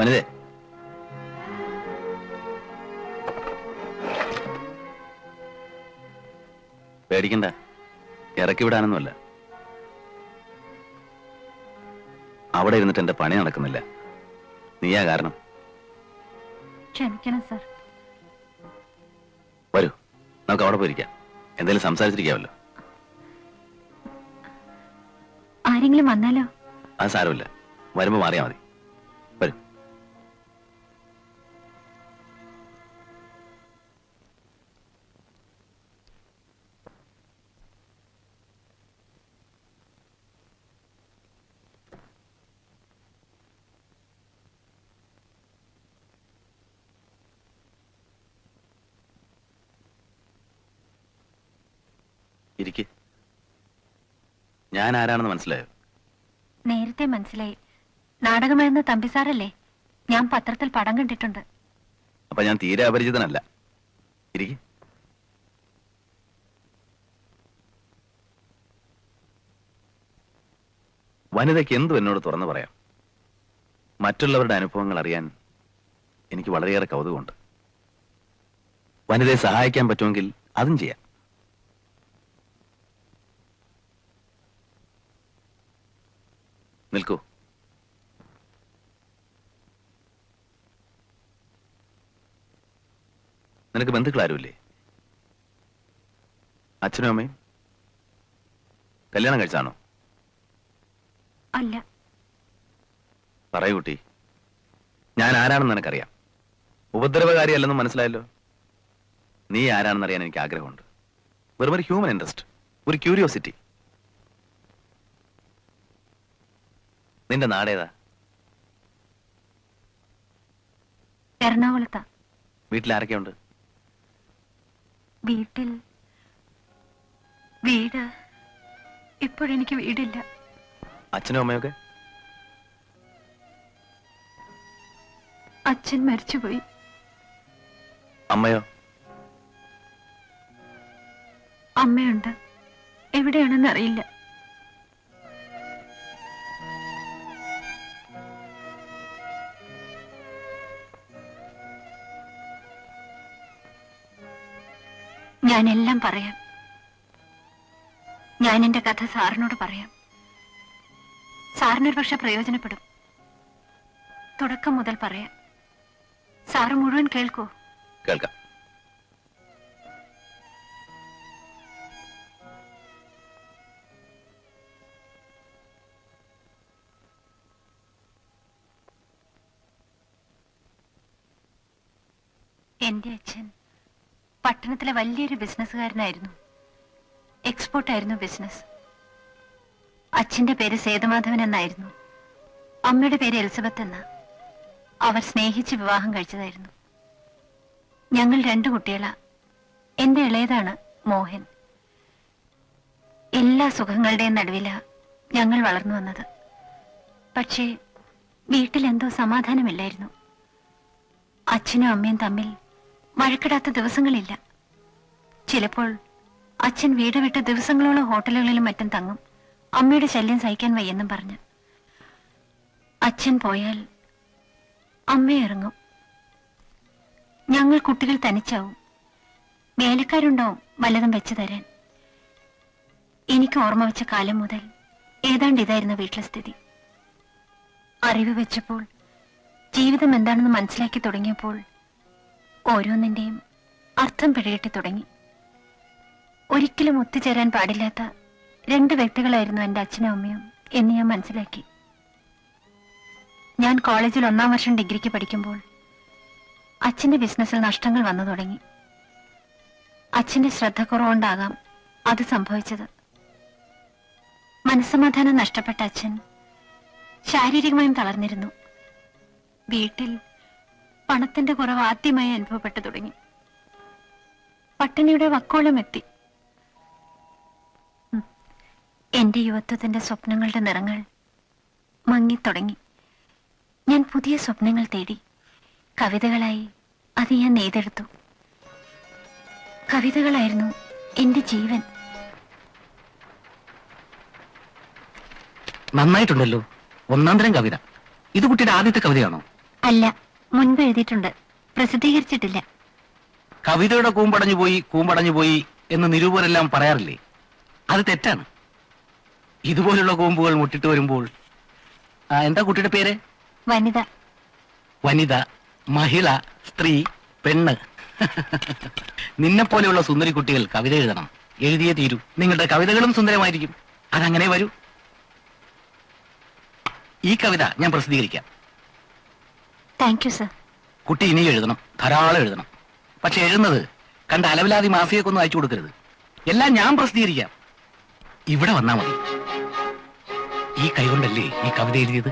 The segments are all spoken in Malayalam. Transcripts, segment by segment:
വനിതേ. പേടിക്കണ്ട. ഇറക്കി വിടാനൊന്നുമല്ല. അവിടെ ഇരുന്നിട്ട് എന്റെ പണി നടക്കുന്നില്ല. നീയാ കാരണം. ക്ഷമിക്കണം സർ. വരൂ. നമുക്ക് അവിടെ പോയിരിക്കാം. എന്തെങ്കിലും സംസാരിച്ചിരിക്കാമല്ലോ. ആരെങ്കിലും വന്നാലോ? അത് സാരമില്ല. വരുമ്പോ മാറിയാ മതി വരൂ ഇരിക്ക്. ഞാൻ ആരാണെന്ന് മനസ്സിലായോ? നേരത്തെ മനസ്സിലായി. നാടകമെഴുന്ന തമ്പിസാറല്ലേ ഞാൻ പത്രത്തിൽ പടം കണ്ടിട്ടുണ്ട്. അപ്പൊ ഞാൻ തീരെ അപരിചിതനല്ല. ഇരിക്ക്. വനിതയ്ക്ക് എന്തു എന്നോട് തുറന്നു പറയാം. മറ്റുള്ളവരുടെ അനുഭവങ്ങൾ അറിയാൻ എനിക്ക് വളരെയേറെ കൗതുകമുണ്ട്. വനിതയെ സഹായിക്കാൻ പറ്റുമെങ്കിൽ അതും ചെയ്യാം. നിൽക്കൂ. നിനക്ക് ബന്ധുക്കളാരുമില്ലേ? അച്ഛനും അമ്മയും? കല്യാണം കഴിച്ചാണോ? അല്ല. പറയൂ കുട്ടി. ഞാൻ ആരാണെന്ന് നിനക്കറിയാം. ഉപദ്രവകാരിയല്ലെന്ന് മനസ്സിലായല്ലോ? നീ ആരാണെന്നറിയാൻ എനിക്ക് ആഗ്രഹമുണ്ട്. വെറും ഒരു ഹ്യൂമൻ ഇൻട്രസ്റ്റ് ഒരു ക്യൂരിയോസിറ്റി നിന്റെ നാടേതാ? എറണാകുളത്താ. വീട്ടിൽ ആരൊക്കെയുണ്ട് വീട്ടിൽ വീട് ഇപ്പോഴെനിക്ക് വീടില്ല. അച്ഛനും അമ്മയൊക്കെ? അച്ഛൻ മരിച്ചുപോയി. അമ്മയോ? അമ്മയുണ്ട്. എവിടെയാണെന്ന് അറിയില്ല ഞാൻ എല്ലാം പറയാം. ഞാൻ എന്റെ കഥ സാറിനോട് പറയാം. സാറിനൊരു പക്ഷെ പ്രയോജനപ്പെടും. തുടക്കം മുതൽ പറയാം. സാറ് മുഴുവൻ കേൾക്കൂ. കേൾക്കാം. എന്റെ അച്ഛൻ പട്ടണത്തിലെ വലിയൊരു ബിസിനസ്സുകാരനായിരുന്നു. എക്സ്പോർട്ടായിരുന്നു ബിസിനസ്. അച്ഛന്റെ പേര് സേതുമാധവൻ എന്നായിരുന്നു. അമ്മയുടെ പേര് എലിസബത്ത് എന്ന. അവർ സ്നേഹിച്ച് വിവാഹം കഴിച്ചതായിരുന്നു. ഞങ്ങൾ രണ്ടു കുട്ടികളാ. എന്റെ ഇളയതാണ് മോഹൻ. എല്ലാ സുഖങ്ങളുടെയും നടുവിലാ ഞങ്ങൾ വളർന്നു വന്നത്. പക്ഷേ വീട്ടിലെന്തോ സമാധാനമില്ലായിരുന്നു. അച്ഛനും അമ്മയും തമ്മിൽ വഴക്കിടാത്ത ദിവസങ്ങളില്ല. ചിലപ്പോൾ അച്ഛൻ വീട് വിട്ട് ദിവസങ്ങളോളം ഹോട്ടലുകളിലും മറ്റും തങ്ങും. അമ്മയുടെ ശല്യം സഹിക്കാൻ വയ്യെന്നും പറഞ്ഞു. അച്ഛൻ പോയാൽ അമ്മ ഇറങ്ങും. ഞങ്ങൾ കുട്ടികൾ തനിച്ചാവും. വേലക്കാരുണ്ടാവും വല്ലതും വെച്ചു തരാൻ? എനിക്ക് ഓർമ്മ വെച്ച കാലം മുതൽ ഏതാണ്ട് ഇതായിരുന്നു വീട്ടിലെ സ്ഥിതി. അറിവ് വെച്ചപ്പോൾ ജീവിതം എന്താണെന്ന് മനസ്സിലാക്കി തുടങ്ങിയപ്പോൾ ഓരോന്നിന്റെയും അർത്ഥം പിഴകിട്ടി തുടങ്ങി. ഒരിക്കലും ഒത്തുചേരാൻ പാടില്ലാത്ത രണ്ട് വ്യക്തികളായിരുന്നു എന്റെ അച്ഛനും അമ്മയും എന്ന് ഞാൻ മനസ്സിലാക്കി. ഞാൻ കോളേജിൽ ഒന്നാം വർഷം ഡിഗ്രിക്ക് പഠിക്കുമ്പോൾ അച്ഛന്റെ ബിസിനസ്സിൽ നഷ്ടങ്ങൾ വന്നു തുടങ്ങി. അച്ഛന്റെ ശ്രദ്ധ കുറവുകൊണ്ടാകാം അത് സംഭവിച്ചത്. മനസ്സമാധാനം നഷ്ടപ്പെട്ട അച്ഛൻ ശാരീരികമായും തളർന്നിരുന്നു. വീട്ടിൽ പണത്തിന്റെ കുറവ് ആദ്യമായി അനുഭവപ്പെട്ടു തുടങ്ങി. പട്ടിണിയുടെ വക്കോളം എത്തി. എന്റെ യുവത്വത്തിന്റെ സ്വപ്നങ്ങളുടെ നിറങ്ങൾ മങ്ങിത്തുടങ്ങി ഞാൻ പുതിയ സ്വപ്നങ്ങൾ തേടി. കവിതകളായി അത് ഞാൻ നെയ്തെടുത്തു. കവിതകളായിരുന്നു എന്റെ ജീവൻ. നന്നായിട്ടുണ്ടല്ലോ. ഒന്നാം തരം കവിത. ഇത് കുട്ടിയുടെ ആദ്യത്തെ കവിതയാണോ? അല്ല. മുൻപ് എഴുതിയിട്ടുണ്ട്. പ്രസിദ്ധീകരിച്ചിട്ടില്ല. കവിതയുടെ കൂമ്പടഞ്ഞു പോയി കൂമ്പടഞ്ഞു പോയി എന്ന് നിരൂപരെല്ലാം പറയാറില്ലേ? അത് തെറ്റാണ്. ഇതുപോലുള്ള കൂമ്പുകൾ മുട്ടിട്ട് വരുമ്പോൾ എന്താ കുട്ടിയുടെ പേര്? വനിത. വനിത മഹിള സ്ത്രീ പെണ്ണ്. നിന്നെ പോലെയുള്ള സുന്ദരി കുട്ടികൾ കവിത എഴുതണം. എഴുതിയേ തീരൂ. നിങ്ങളുടെ കവിതകളും സുന്ദരമായിരിക്കും. അതങ്ങനെ വരൂ. ഈ കവിത ഞാൻ പ്രസിദ്ധീകരിക്കാം. താങ്ക് യു സർ കുട്ടി ഇനി എഴുതണം. ധാരാളം എഴുതണം. പക്ഷെ എഴുതുന്നത് കണ്ട അലവിലാതി മാഫിയൊക്കൊന്നും അയച്ചു കൊടുക്കരുത്. എല്ലാം ഞാൻ പ്രസിദ്ധീകരിക്കാം. ഇവിടെ വന്നാ മതി. ഈ കൈകൊണ്ടല്ലേ ഈ കവിത എഴുതിയത്?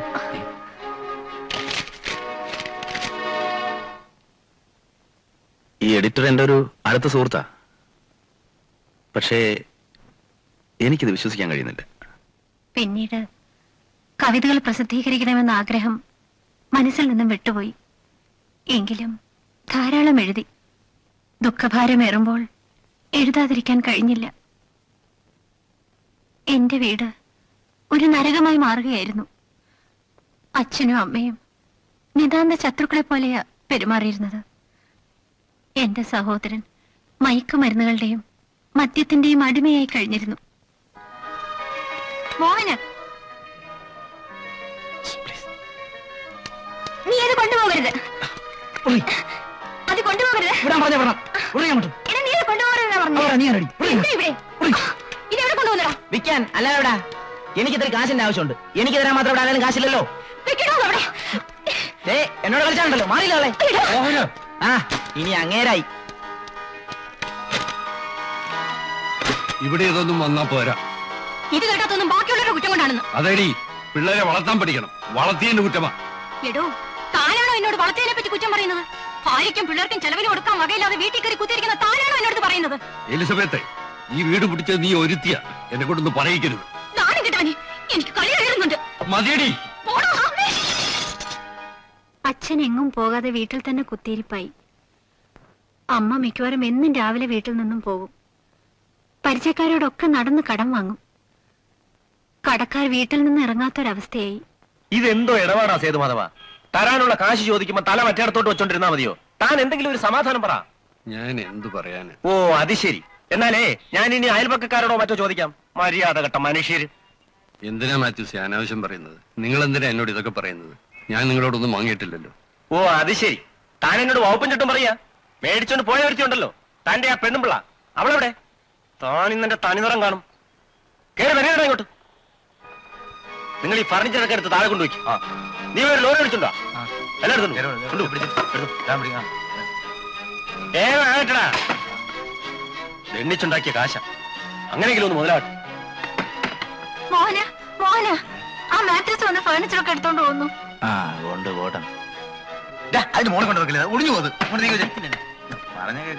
ഈ എഡിറ്റർ എന്റെ ഒരു അടുത്ത സുഹൃത്താ. പക്ഷേ എനിക്കിത് വിശ്വസിക്കാൻ കഴിയുന്നില്ല. പിന്നീട് കവിതകൾ പ്രസിദ്ധീകരിക്കണമെന്ന ആഗ്രഹം മനസ്സിൽ നിന്നും വിട്ടുപോയി. എങ്കിലും ധാരാളം എഴുതി. ദുഃഖഭാരമേറുമ്പോൾ എഴുതാതിരിക്കാൻ കഴിഞ്ഞില്ല. എന്റെ വീട് ഒരു നരകമായി മാറുകയായിരുന്നു. അച്ഛനും അമ്മയും നിതാന്ത ശത്രുക്കളെ പോലെയാ പെരുമാറിയിരുന്നത്. എന്റെ സഹോദരൻ മയക്കുമരുന്നുകളുടെയും മദ്യത്തിന്റെയും അടിമയായി കഴിഞ്ഞിരുന്നു. മോഹന അത് കൊണ്ടുപോകരുത്. അത് കൊണ്ടുപോകരുത്. എടാ, നീ കൊണ്ടുപോകരുത് പറഞ്ഞു. പറഞ്ഞത്. എന്താ ഇത് എവിടെ കൊണ്ടുവന്നടാ? വിൽക്കാൻ അല്ല എവിടാ? എനിക്ക് ഇത്ര കാശിന്റെ ആവശ്യമുണ്ട്. എനിക്ക് തരാൻ മാത്രം ഇവിടെ ആരും കാശില്ലല്ലോ? ഏ എന്നോട് കളിച്ചാണല്ലോ. മാറിയില്ലേ ആ ഇനി അങ്ങേരായി. ഇവിടെ ഇതൊന്നും വന്നാ പോരാ. ഇത് കേട്ടാത്തൊന്നും ബാക്കിയുള്ളവരുടെ കുറ്റം കൊണ്ടാണെന്ന്. അതേടി പിള്ളേരെ വളർത്താൻ പഠിക്കണം. വളർത്തിയതിന്റെ കുറ്റമാ. എടോ എന്നോട് വളർച്ചയെ പറ്റി കുറ്റം പറയുന്നത്? ഭാര്യയ്ക്കും പിള്ളേർക്കും ചെലവിന് കൊടുക്കാൻ വകയില്ലാതെ വീട്ടിൽ കയറി കുത്തിയിരിക്കുന്ന താനാണോ എന്നോട് പറയുന്നത്? എലിസബത്തെ ഈ വീട് പിടിച്ചത് നീ ഒരുത്തിയ. എന്നെ കൊണ്ടൊന്ന് പറയിക്കരുത്. നാണം കിട്ടാനി എനിക്ക് കളി കഴിയുന്നുണ്ട്. മതിയടി. അച്ഛൻ എങ്ങും പോകാതെ വീട്ടിൽ തന്നെ കുത്തിയിരിപ്പായി. അമ്മ മിക്കവാറും എന്നും രാവിലെ വീട്ടിൽ നിന്നും പോകും. പരിചയക്കാരോടൊക്കെ നടന്ന് കടം വാങ്ങും. കടക്കാർ വീട്ടിൽ നിന്ന് ഇറങ്ങാത്തൊരവസ്ഥയായി. ഇതെന്തോ ഇടപാടാ സേതുമാധവ? തരാനുള്ള കാശ് ചോദിക്കുമ്പോ തല മറ്റേടത്തോട്ട് വെച്ചോണ്ടിരുന്നാ മതിയോ? താൻ എന്തെങ്കിലും ഒരു സമാധാനം പറ. ഞാൻ എന്തു പറയാന്? ഓ അത് ശരി. എന്നാലേ ഞാൻ ഇനി അയൽപക്കക്കാരോടോ മറ്റോ ചോദിക്കാം? മര്യാദ കെട്ട മനുഷ്യര്. എന്തിനാ മാത്യൂസ് അനാവശ്യം പറയുന്നത്? നിങ്ങൾ എന്തിനാ എന്നോട് ഇതൊക്കെ പറയുന്നത്? ഞാൻ നിങ്ങളോടൊന്നും വാങ്ങിയിട്ടില്ലല്ലോ. ഓ അത് ശരി. താൻ എന്നോട് വകുപ്പും ചുട്ടും പറയാ. മേടിച്ചോണ്ട് പോയ ഒരുത്തിയുണ്ടല്ലോ താന്റെ ആ പെണ്ണുമ്പിള്ള. അവളെവിടെ? താൻ ഇന്നെ തനിനിറം കാണും. കേറി ഇങ്ങോട്ട്. നിങ്ങൾ ഈ ഫർണിച്ചറൊക്കെ എടുത്ത് താഴെ കൊണ്ടുപോയി നീ ഒരു ലോറി വിളിച്ചുണ്ടോ എല്ലായിടത്തും എണ്ണിച്ചുണ്ടാക്കിയ കാശ. അങ്ങനെയെങ്കിലും ഒന്ന് മുതലാട്ടെ മോഹന മോഹന ആ മാട്രസ് വന്ന് ഫർണിച്ചർ ഒക്കെ എടുത്തോണ്ട് പോകുന്നു. ആ കൊണ്ട് പോട്ടെ. അതിന് മോളെ കൊണ്ടുവെക്കില്ല ഒളിഞ്ഞു പോകുന്നത്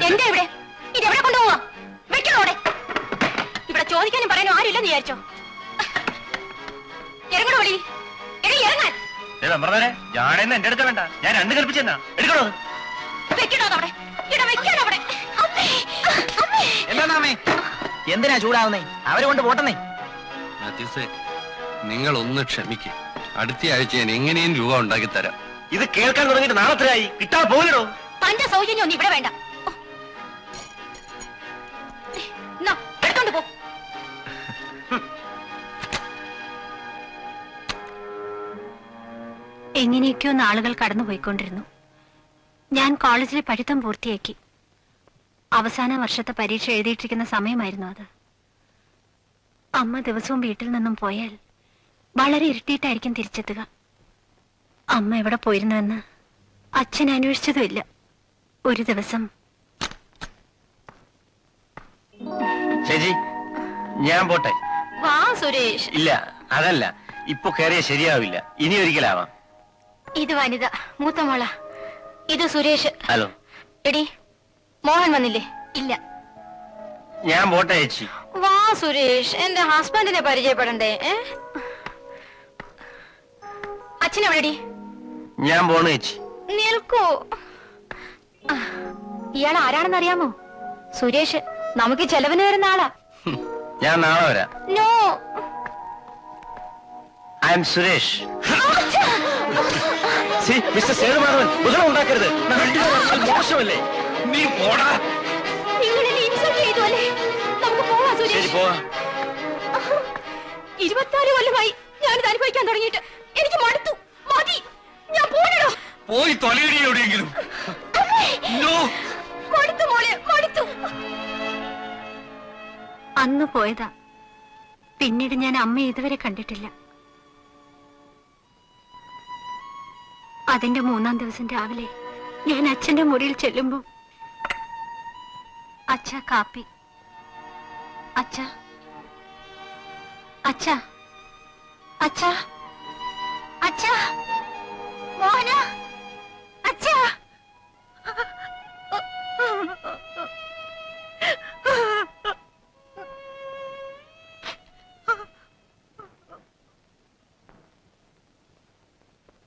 എന്റെ ഇവിടെ ഇത് എവിടെ കൊണ്ടുപോവാ? വെക്കണോടെ ഇവിടെ ചോദിക്കാനും പറയാനും ആരുമില്ലെന്ന് വിചാരിച്ചോ. ഇറങ്ങണോ വിളി ഇറങ്ങാൻ ഞാനെന്ന് എന്റെ അടുത്ത് വേണ്ട. ഞാൻ രണ്ട് കൽപ്പിച്ചെന്നാ. എടുക്കണോ എന്താണാമേ എന്തിനാ ചൂടാവുന്നേ? അവരെ കൊണ്ട് പോട്ടെന്നേ. മാത്യൂസേ നിങ്ങൾ ഒന്ന് ക്ഷമിക്ക്. അടുത്ത ആഴ്ച ഞാൻ എങ്ങനെയും രൂപ ഉണ്ടാക്കി തരാം ഇത് കേൾക്കാൻ തുടങ്ങിയിട്ട് നാളത്രയായി? കിട്ടാൻ പോകില്ലടോ. തന്റെ സൗജന്യം ഒന്നും ഇവിടെ വേണ്ട. എങ്ങനെയൊക്കെയോ നാളുകൾ കടന്നുപോയിക്കൊണ്ടിരുന്നു. ഞാൻ കോളേജിലെ പഠിത്തം പൂർത്തിയാക്കി. അവസാന വർഷത്തെ പരീക്ഷ എഴുതിയിട്ടിരിക്കുന്ന സമയമായിരുന്നു അത്. അമ്മ ദിവസവും വീട്ടിൽ നിന്നും പോയാൽ വളരെ ഇരുട്ടിയിട്ടായിരിക്കും തിരിച്ചെത്തുക. അമ്മ എവിടെ പോയിരുന്നുവെന്ന് അച്ഛൻ അന്വേഷിച്ചതുമില്ല. ഒരു ദിവസം ചേച്ചി ഞാൻ പോട്ടെ. വാ സുരേഷ്. ഇല്ല അതല്ല. ഇപ്പൊ കയറിയ ശരിയാവില്ല. ഇനി ഒരിക്കലാവാം. ഇത് വനിത മൂത്ത മോള. ഇത് സുരേഷ്. ഹലോ. എടി മോഹൻ വന്നില്ലേ? ഇല്ല. ഞാൻ പോട്ടെ ചേച്ചി. വാ സുരേഷ്. എന്റെ ഹസ്ബൻഡിനെ പരിചയപ്പെടണ്ടേ? അച്ഛനെവിടെടി ഞാൻ പോണു ചേച്ചി. നിൽക്കൂ. ഇയാൾ ആരാണെന്ന് അറിയാമോ സുരേഷ് നമുക്ക് ചെലവിന് വരുന്ന ആളാ. ഞാൻ നാളെ വരാം. No. I am Suresh. See mister Sethumadhavan ബഹളം ഉണ്ടാക്കരുത്. മോശമല്ലേ? നീ പോടാ. ശരി പോവാ. ഇരുപത്തിനാല് കൊല്ലമായി ഞാനിത് അനുഭവിക്കാൻ തുടങ്ങിയിട്ട് എനിക്ക് മടുത്തു. മതി. ഞാൻ പോകണോ പോയി തൊലയിടി എവിടെയെങ്കിലും. നോ. മടുത്തു മോളെ മടുത്തു. അന്ന് പോയതാ. പിന്നീട് ഞാൻ അമ്മയെ ഇതുവരെ കണ്ടിട്ടില്ല. അതിന്റെ മൂന്നാം ദിവസം രാവിലെ ഞാൻ അച്ഛന്റെ മുറിയിൽ ചെല്ലുമ്പോ അച്ഛ കാപ്പി. അച്ഛ. അച്ഛ. അച്ഛ. അച്ഛ. മോഹന അച്ഛ.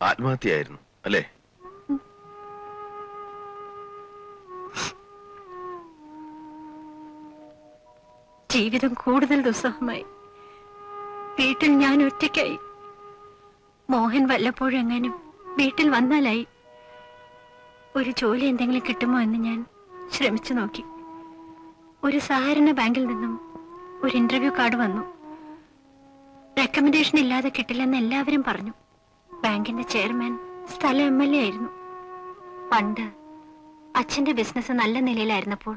ആത്മഹത്യയായിരുന്നു. അല്ലേ? ജീവിതം കൂടുതൽ ദുസ്സഹമായി. വീട്ടിൽ ഞാൻ ഒറ്റയ്ക്കായി. മോഹൻ വല്ലപ്പോഴെങ്ങാനും വീട്ടിൽ വന്നാലായി. ഒരു ജോലി എന്തെങ്കിലും കിട്ടുമോ എന്ന് ഞാൻ ശ്രമിച്ചു നോക്കി. ഒരു സഹകരണ ബാങ്കിൽ നിന്നും ഒരു ഇന്റർവ്യൂ കാർഡ് വന്നു. റെക്കമെൻഡേഷൻ ഇല്ലാതെ കിട്ടില്ലെന്ന് എല്ലാവരും പറഞ്ഞു. ബാങ്കിന്റെ ചെയർമാൻ സ്ഥല എം എൽ എ ആയിരുന്നു. പണ്ട് അച്ഛന്റെ ബിസിനസ് നല്ല നിലയിലായിരുന്നപ്പോൾ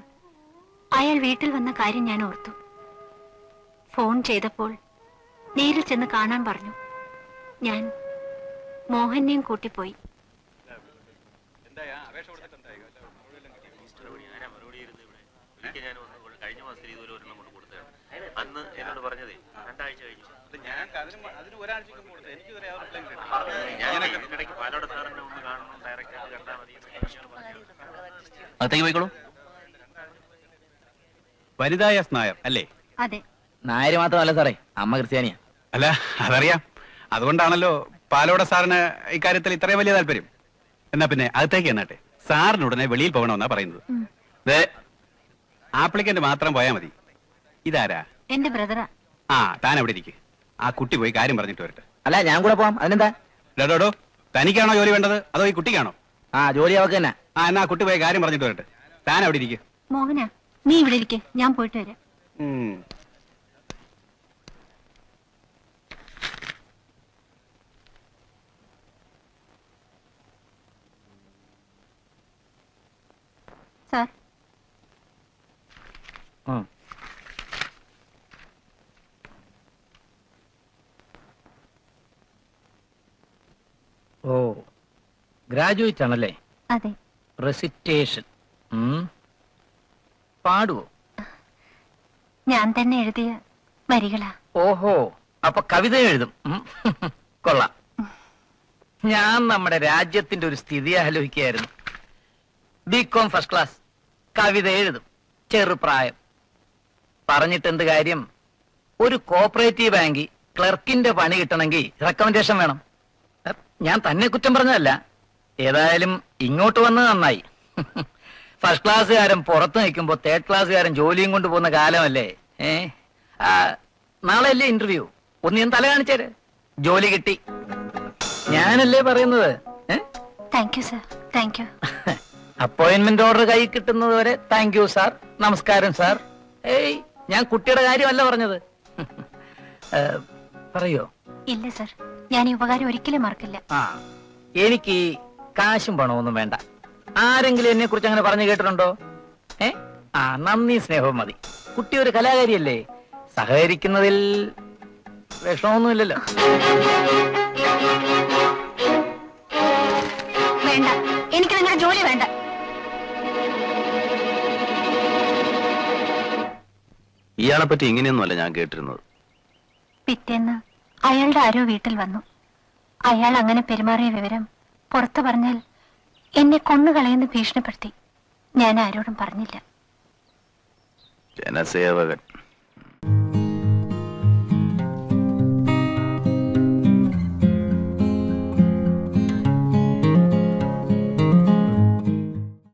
അയാൾ വീട്ടിൽ വന്ന കാര്യം ഞാൻ ഓർത്തു. ഫോൺ ചെയ്തപ്പോൾ നേരിൽ ചെന്ന് കാണാൻ പറഞ്ഞു. ഞാൻ മോഹനെയും കൂട്ടിപ്പോയി അന്ന് എന്നോട് പറഞ്ഞതേ രണ്ടാഴ്ച കഴിഞ്ഞു ഇടയ്ക്ക് പാലോട് സാറിനെ ഒന്ന് കാണണം ഡയറക്റ്റ് ആയിട്ട് കണ്ടാൽ മതി അകത്തേക്ക് പോയിക്കോളൂ. വനിതാ എസ് നായർ അല്ലേ? അതെ. നായര് മാത്രമല്ല സാറേ അമ്മ ക്രിസ്ത്യാനിയാ. അല്ല അതറിയാം. അതുകൊണ്ടാണല്ലോ പാലോട സാറിന് ഇക്കാര്യത്തിൽ ഇത്രയും വലിയ താല്പര്യം. എന്നാ പിന്നെ അകത്തേക്ക് എന്നാട്ടെ സാറിനുടനെ വെളിയിൽ പോകണമെന്നാ പറയുന്നത്. ആപ്ലിക്കന്റ് മാത്രം പോയാ മതി. ഇതാരാ? എന്റെ ബ്രദറാ. ആ താൻ അവിടെ ഇരിക്ക്. ആ കുട്ടി പോയി കാര്യം പറഞ്ഞിട്ട് വരട്ടെ. അല്ല ഞാൻ കൂടെ പോവാം. അതിനെന്താ? ഡോടോ തനിക്കാണോ ജോലി വേണ്ടത്? അതോ ഈ കുട്ടിക്കാണോ? ആ ജോലി അവക്ക് തന്നെ. ആ എന്നാ കുട്ടി പോയി കാര്യം പറഞ്ഞിട്ട് വരട്ടെ. താൻ അവിടെ ഇരിക്കും. മോഹന നീ ഇവിടെ ഇരിക്കെ. ഞാൻ പോയിട്ട് വരാം. ഉം. സാർ. ഓ ഗ്രാജുവേറ്റ് ആണല്ലേ? അതെ. റെസിറ്റേഷൻ പാടുവോ? ഞാൻ തന്നെ എഴുതിയ വരികളാ. ഓഹോ അപ്പൊ കവിത എഴുതും. ഉം. കൊള്ളാം. ഞാൻ നമ്മുടെ രാജ്യത്തിന്റെ ഒരു സ്ഥിതി ആലോചിക്കുകയായിരുന്നു. ബികോം ഫസ്റ്റ് ക്ലാസ് കവിത എഴുതും. ചെറുപ്രായം. പറഞ്ഞിട്ട് എന്ത് കാര്യം? ഒരു കോപ്പറേറ്റീവ് ബാങ്കിൽ ക്ലർക്കിന്റെ പണി കിട്ടണമെങ്കിൽ റെക്കമെൻഡേഷൻ വേണം. ഞാൻ തന്നെ കുറ്റം പറഞ്ഞതല്ല. ഏതായാലും ഇങ്ങോട്ട് വന്നത് നന്നായി. ഫസ്റ്റ് ക്ലാസ്സുകാരൻ പുറത്ത് നിൽക്കുമ്പോ തേർഡ് ക്ലാസ്സുകാരൻ ജോലിയും കൊണ്ട് പോകുന്ന കാലമല്ലേ? ഏ? നാളെ അല്ലേ ഇന്റർവ്യൂ ഒന്ന് ഞാൻ തല കാണിച്ചേര് ജോലി കിട്ടി. ഞാനല്ലേ പറയുന്നത്? അപ്പോയിന്റ്മെന്റ് ഓർഡർ കൈ കിട്ടുന്നത് വരെ താങ്ക് യു സാർ നമസ്കാരം സാർ ഏയ് ഞാൻ കുട്ടിയുടെ കാര്യമല്ല പറഞ്ഞത്. പറയോ? ഇല്ല സാർ ഞാൻ ഈ ഉപകാരം ഒരിക്കലും മറക്കില്ല. ആ എനിക്ക് കാശും പണമൊന്നും വേണ്ട. ആരെങ്കിലും എന്നെ കുറിച്ച് അങ്ങനെ പറഞ്ഞു കേട്ടിട്ടുണ്ടോ? ഏ? ആ നന്ദി സ്നേഹവും മതി. കുട്ടി ഒരു കലാകാരിയല്ലേ? സഹകരിക്കുന്നതിൽ വിഷമമൊന്നുമില്ലല്ലോ. വേണ്ട. എനിക്ക് നിങ്ങളുടെ ജോലി വേണ്ട. ഇയാളെ പറ്റി ഇങ്ങനെയൊന്നുമല്ല ഞാൻ കേട്ടിരുന്നത്. പിറ്റേന്ന് അയാളുടെ ആരോ വീട്ടിൽ വന്നു. അയാൾ അങ്ങനെ പെരുമാറിയ വിവരം പുറത്തു പറഞ്ഞാൽ എന്നെ കൊന്നുകളയെന്ന് ഭീഷണിപ്പെടുത്തി. ഞാൻ ആരോടും പറഞ്ഞില്ല. ജനസേവകൻ.